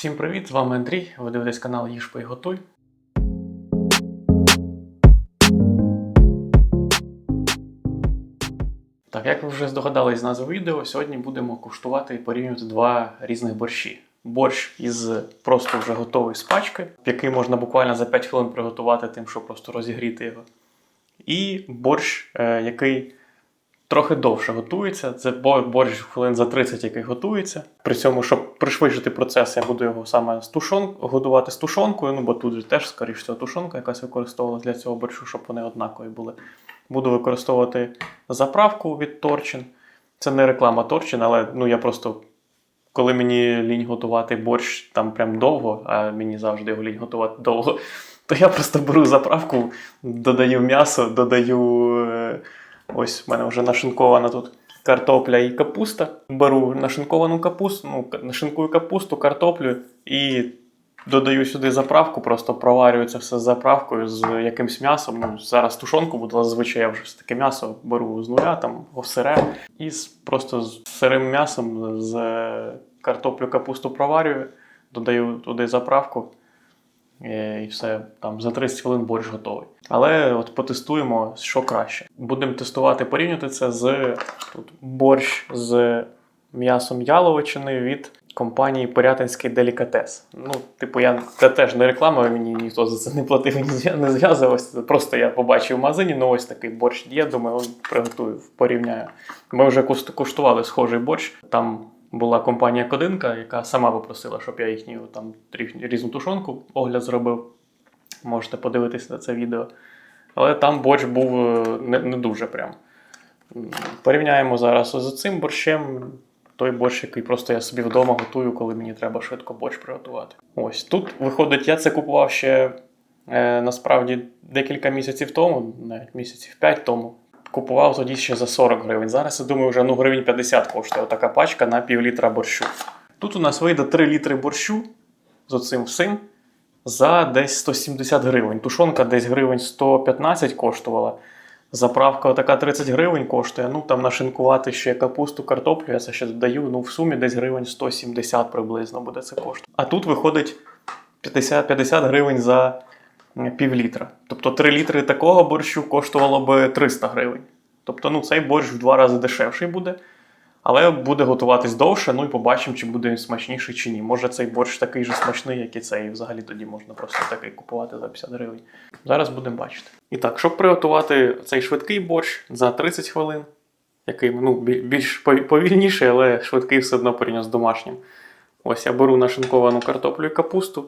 Всім привіт! З вами Андрій. Ви дивитесь канал Їж Готуй. Так, як ви вже здогадались з назви відео, сьогодні будемо куштувати і порівнювати два різних борщі. Борщ із просто вже готової з пачки, який можна буквально за 5 хвилин приготувати, тим, що просто розігріти його. І борщ, е, який трохи довше готується. Це борщ хвилин за 30, який готується. При цьому, щоб пришвидшити процес, я буду його саме з тушон... готувати з тушонкою. Ну бо тут теж, скоріш всього, тушонка якась використовувалася для цього борщу, щоб вони однакові були. Буду використовувати заправку від Торчин. Це не реклама Торчин, але ну я просто. Коли мені лінь готувати борщ там прям довго, а мені завжди його лінь готувати довго, то я просто беру заправку, додаю м'ясо, додаю. Ось в мене вже нашинкована тут картопля і капуста. Беру нашинковану капусту, ну, нашинкую капусту, картоплю і додаю сюди заправку, просто проварюю це все з заправкою з якимсь м'ясом. Ну, зараз тушонку буду, зазвичай я вже таке м'ясо беру з нуля, там сире, і просто з сирим м'ясом з картоплю, капусту проварюю, додаю туди заправку. Е, І все там за 30 хвилин борщ готовий. Але от потестуємо, що краще. Будемо тестувати, порівняти це з тут борщ з м'ясом яловичини від компанії Порятинський Делікатес. Ну, типу, я це теж не реклама, мені ніхто за це не платив не зв'язувався. Просто я побачив в магазині, ну ось такий борщ є. Думаю, приготую, порівняю. Ми вже куштували схожий борщ. Там була компанія Кодинка, яка сама попросила, щоб я їхню там різну тушонку огляд зробив. Можете подивитися на це відео. Але там борщ був е, не, не дуже прям. Порівняємо зараз з цим борщем. Той борщ, який просто я собі вдома готую, коли мені треба швидко борщ приготувати. Ось тут виходить, я це купував ще е, насправді декілька місяців тому, навіть місяців 5 тому. Купував тоді ще за 40 гривень. Зараз я думаю, вже ну, гривень 50 коштує така пачка на пів літра борщу. Тут у нас вийде 3 літри борщу з оцим всім за десь 170 гривень. Тушонка десь гривень 115 коштувала. Заправка така 30 гривень коштує. Ну там нашинкувати ще капусту, картоплю, я це ще додаю. Ну в сумі десь гривень 170 приблизно буде це коштувати. А тут виходить 50, 50 гривень за пів літра. Тобто 3 літри такого борщу коштувало би 300 гривень. Тобто, ну цей борщ в два рази дешевший буде. Але буде готуватись довше, ну і побачимо, чи буде він смачніший чи ні. Може цей борщ такий же смачний, як і цей. І взагалі тоді можна просто такий купувати за 50 гривень. Зараз будемо бачити. І так, щоб приготувати цей швидкий борщ за 30 хвилин, який ну, більш повільніший, але швидкий все одно порівняно з домашнім. Ось я беру нашинковану картоплю і капусту,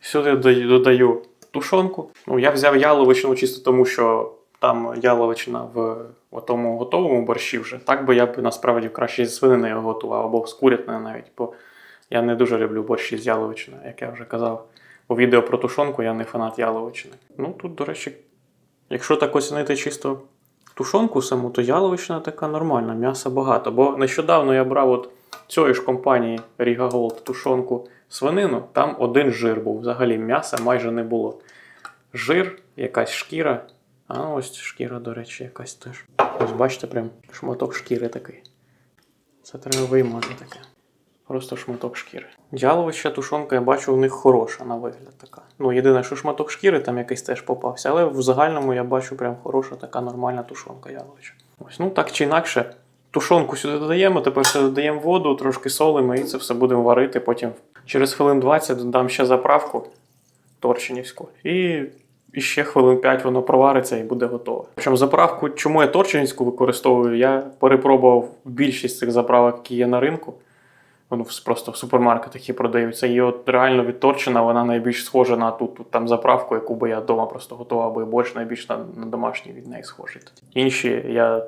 сюди додаю- тушонку. Ну, я взяв яловичину чисто тому, що там яловичина в тому готовому борщі вже. Так би я б насправді краще зі свинини його готував, або з курятини навіть, бо я не дуже люблю борщі з яловичиною, як я вже казав. У відео про тушонку я не фанат яловичини. Ну тут, до речі, якщо так оцінити чисто тушонку саму, то яловичина така нормальна, м'яса багато. Бо нещодавно я брав от цієї ж компанії Riga Gold тушонку свинину, там один жир був. Взагалі м'яса майже не було. Жир, якась шкіра. А ось шкіра, до речі, якась теж. Ось бачите, прям шматок шкіри такий. Це треба виймати таке. Просто шматок шкіри. Яловича тушонка, я бачу, у них хороша на вигляд така. Ну, єдине, що шматок шкіри там якийсь теж попався, але в загальному я бачу прям хороша така нормальна тушонка яловича. Ось, ну так чи інакше, тушонку сюди додаємо, тепер все додаємо воду, трошки солимо і це все будемо варити. Потім через хвилин 20 додам ще заправку торчинівську. І, і ще хвилин 5 воно провариться і буде готове. Причому заправку, чому я торчинівську використовую, я перепробував більшість цих заправок, які є на ринку. Воно просто в супермаркетах і продаються. І от реально відторчена, вона найбільш схожа на ту, там заправку, яку би я вдома просто готував, бо борщ найбільш на, на домашній від неї схожий. Інші я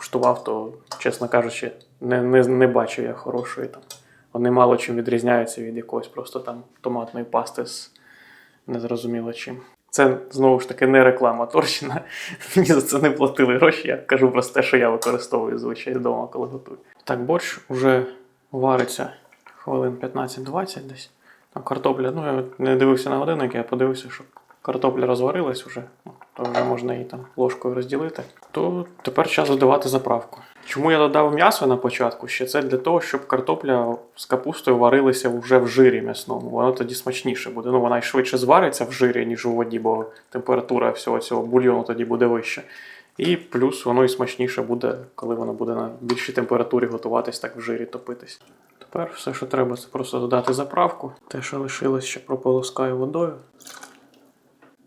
куштував, то, чесно кажучи, не, не, не бачив я хорошої там. Вони мало чим відрізняються від якоїсь просто там томатної пасти з незрозуміло чим. Це знову ж таки не реклама Торщина. Мені за це не платили гроші. Я кажу про те, що я використовую звичайно вдома, коли готую. Так, борщ вже вариться хвилин 15-20 десь. Там картопля, ну я не дивився на годинник, я подивився, що картопля розварилась вже, то вже можна її там ложкою розділити. То тепер час додавати заправку. Чому я додав м'ясо на початку? Ще це для того, щоб картопля з капустою варилися вже в жирі м'ясному. Воно тоді смачніше буде. Ну, вона й швидше звариться в жирі, ніж у воді, бо температура всього цього бульйону тоді буде вища. І плюс воно і смачніше буде, коли воно буде на більшій температурі готуватись, так в жирі топитись. Тепер все, що треба, це просто додати заправку. Те, що лишилось, ще прополоскаю водою.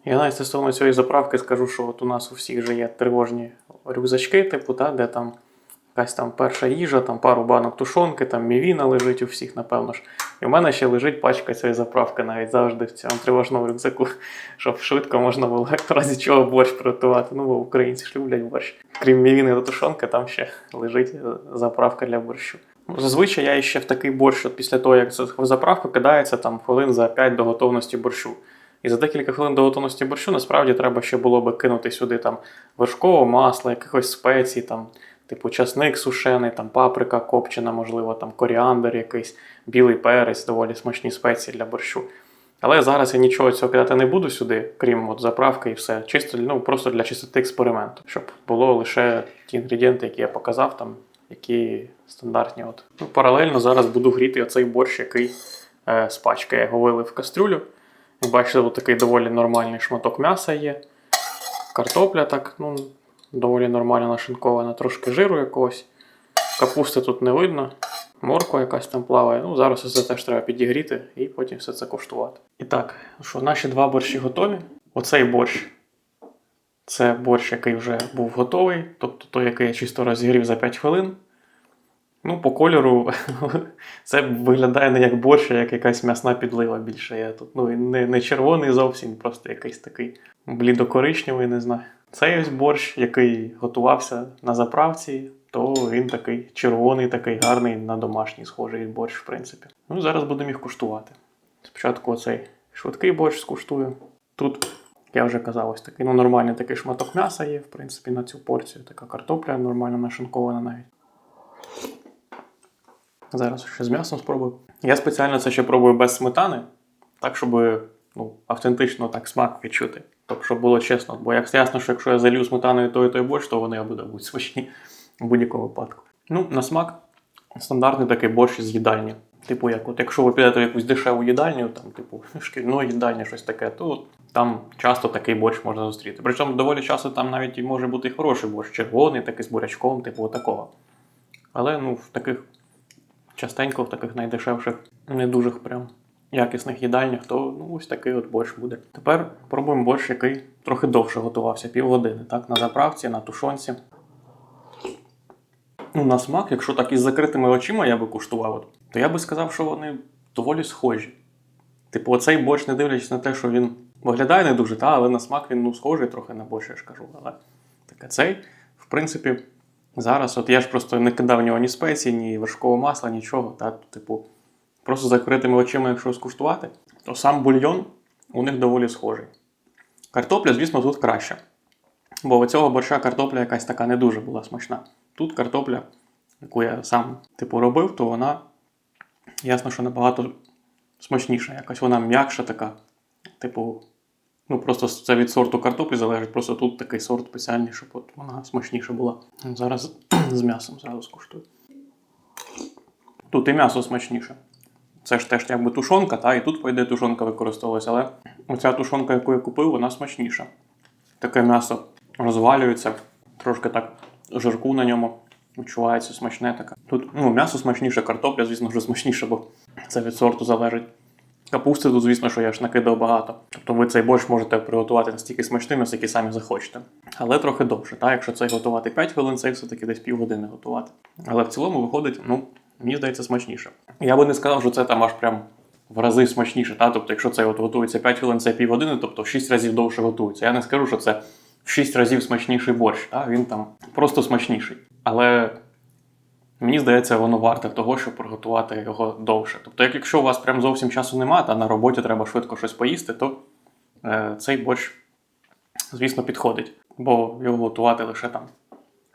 Я навіть стосовно цієї заправки скажу, що от у нас у всіх вже є тривожні рюкзачки, типу, та, де там якась там перша їжа, там пару банок тушонки, там мівіна лежить у всіх, напевно ж. І в мене ще лежить пачка цієї заправки навіть завжди в цьому тривожному рюкзаку, щоб швидко можна було в разі чого борщ приготувати. Ну, бо українці ж люблять борщ. Крім мівіни та тушонки, там ще лежить е, заправка для борщу. Ну, Зазвичай я ще в такий борщ, от після того, як заправку кидається там хвилин за 5 до готовності борщу. І за декілька хвилин до готовності борщу насправді треба ще було би кинути сюди там вершкового масла, якихось спецій, там, типу часник сушений, там паприка копчена, можливо, там коріандр якийсь, білий перець, доволі смачні спеції для борщу. Але зараз я нічого цього кидати не буду сюди, крім от заправки і все. Чисто ну, просто для чистоти експерименту, щоб було лише ті інгредієнти, які я показав, там, які стандартні. От. Ну, паралельно зараз буду гріти оцей борщ, який е, з. Я його вилив в кастрюлю. Ви Бачите, тут такий доволі нормальний шматок м'яса є. Картопля так, ну, доволі нормально нашинкована, трошки жиру якогось. Капусти тут не видно. Морква якась там плаває. Ну, зараз все теж треба підігріти і потім все це коштувати. І так, що, наші два борщі готові. Оцей борщ це борщ, який вже був готовий, тобто той, який я чисто розігрів за 5 хвилин. Ну, по кольору це виглядає не як борщ, а як якась м'ясна підлива більше. Я тут, ну, не, не червоний зовсім, просто якийсь такий блідокоричневий, не знаю. Цей ось борщ, який готувався на заправці, то він такий червоний, такий гарний, на домашній схожий борщ, в принципі. Ну, зараз будемо їх куштувати. Спочатку оцей швидкий борщ скуштую. Тут, я вже казав, ось такий ну, нормальний такий шматок м'яса є, в принципі, на цю порцію. Така картопля нормально нашинкована навіть. Зараз ще з м'ясом спробую. Я спеціально це ще пробую без сметани, так, щоб ну, автентично так смак відчути. Тобто, щоб було чесно. Бо як ясно, що якщо я залью сметаною той і той борщ, то вони обидва будуть смачні в будь-якому випадку. Ну, на смак стандартний такий борщ з їдальні. Типу, як от якщо ви підете в якусь дешеву їдальню, там, типу, шкільну їдальню, щось таке, то там часто такий борщ можна зустріти. Причому доволі часто там навіть і може бути і хороший борщ, червоний, такий з бурячком, типу такого. Але ну, в таких частенько в таких найдешевших, не дуже прям якісних їдальнях, то ну, ось такий от борщ буде. Тепер пробуємо борщ, який трохи довше готувався, півгодини, так, на заправці, на тушонці. Ну, на смак, якщо так із закритими очима я би куштував, от, то я би сказав, що вони доволі схожі. Типу, оцей борщ, не дивлячись на те, що він виглядає не дуже, та, але на смак він ну, схожий трохи на борщ, я ж кажу. Але таке цей, в принципі, зараз, от я ж просто не кидав в нього ні спеції, ні вершкового масла, нічого. Та, типу, просто закритими очима, якщо скуштувати, то сам бульйон у них доволі схожий. Картопля, звісно, тут краще. Бо у цього борща картопля якась така не дуже була смачна. Тут картопля, яку я сам типу робив, то вона ясно, що набагато смачніша. Якась вона м'якша така. Типу, ну просто це від сорту картоплі залежить. Просто тут такий сорт спеціальний, щоб от вона смачніша була. Зараз з м'ясом зразу скуштую. Тут і м'ясо смачніше. Це ж теж якби тушонка, та і тут, по ідеї, тушонка використовувалася, але оця тушонка, яку я купив, вона смачніша. Таке м'ясо розвалюється, трошки так жирку на ньому відчувається смачне таке. Тут ну, м'ясо смачніше, картопля, звісно, вже смачніше, бо це від сорту залежить. Капусти тут, звісно, що я ж накидав багато. Тобто ви цей борщ можете приготувати настільки смачним, наскільки самі захочете. Але трохи довше. Та? Якщо цей готувати 5 хвилин, цей все-таки десь півгодини готувати. Але в цілому виходить, ну, мені здається, смачніше. Я би не сказав, що це там аж прям в рази смачніше. Та? Тобто, якщо це от готується 5 хвилин, це півгодини, тобто в 6 разів довше готується. Я не скажу, що це в 6 разів смачніший борщ. Та? Він там просто смачніший. Але мені здається, воно варте того, щоб приготувати його довше. Тобто, як якщо у вас прям зовсім часу немає, та на роботі треба швидко щось поїсти, то е, цей борщ, звісно, підходить, бо його готувати лише там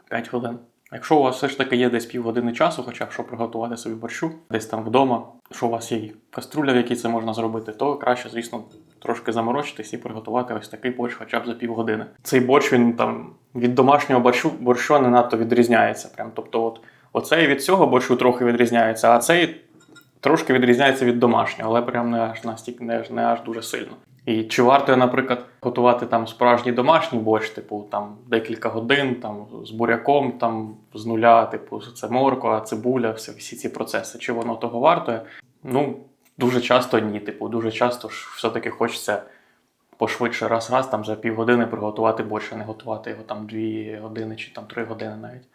5 хвилин. Якщо у вас все ж таки є десь півгодини часу, хоча б щоб приготувати собі борщу, десь там вдома, що у вас є каструля, в якій це можна зробити, то краще, звісно, трошки заморочитись і приготувати ось такий борщ хоча б за півгодини. Цей борщ він там від домашнього борщу, борщу не надто відрізняється. Прям. Тобто, от, оцей від цього борщу трохи відрізняється, а цей трошки відрізняється від домашнього, але прям не аж настільки не, не аж дуже сильно. І чи варто, наприклад, готувати там справжній домашній борщ, типу там декілька годин, там з буряком, там з нуля, типу, це морква, цибуля, всі, всі ці процеси. Чи воно того вартує? Ну, дуже часто ні. Типу, дуже часто ж все-таки хочеться пошвидше раз-раз там за півгодини приготувати борщ, а не готувати його там дві години чи там три години навіть.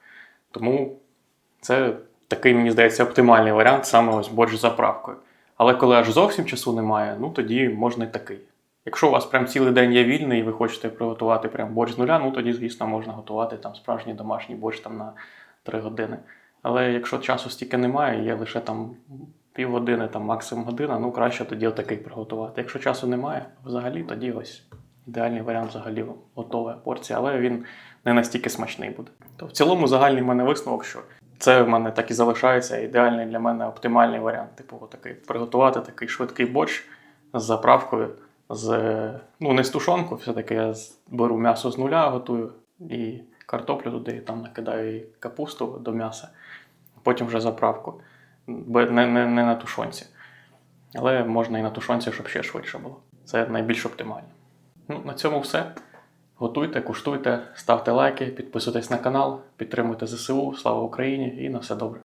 Тому це такий, мені здається, оптимальний варіант, саме ось борщ з заправкою. Але коли аж зовсім часу немає, ну тоді можна й такий. Якщо у вас прям цілий день є вільний і ви хочете приготувати прям борщ з нуля, ну тоді, звісно, можна готувати там справжній домашній борщ там на 3 години. Але якщо часу стільки немає, є лише там півгодини, там максимум година, ну краще тоді отакий приготувати. Якщо часу немає, взагалі тоді ось ідеальний варіант взагалі готова порція, але він не настільки смачний буде. То в цілому загальний в мене висновок, що це в мене так і залишається ідеальний для мене оптимальний варіант. Типу, такий приготувати такий швидкий борщ з заправкою, з ну не з тушонку, все-таки я беру м'ясо з нуля, готую і картоплю туди, і там накидаю і капусту до м'яса, потім вже заправку. Не, не, не на тушонці. Але можна і на тушонці, щоб ще швидше було. Це найбільш оптимально. Ну, на цьому все. Готуйте, куштуйте, ставте лайки, підписуйтесь на канал, підтримуйте ЗСУ, слава Україні і на все добре.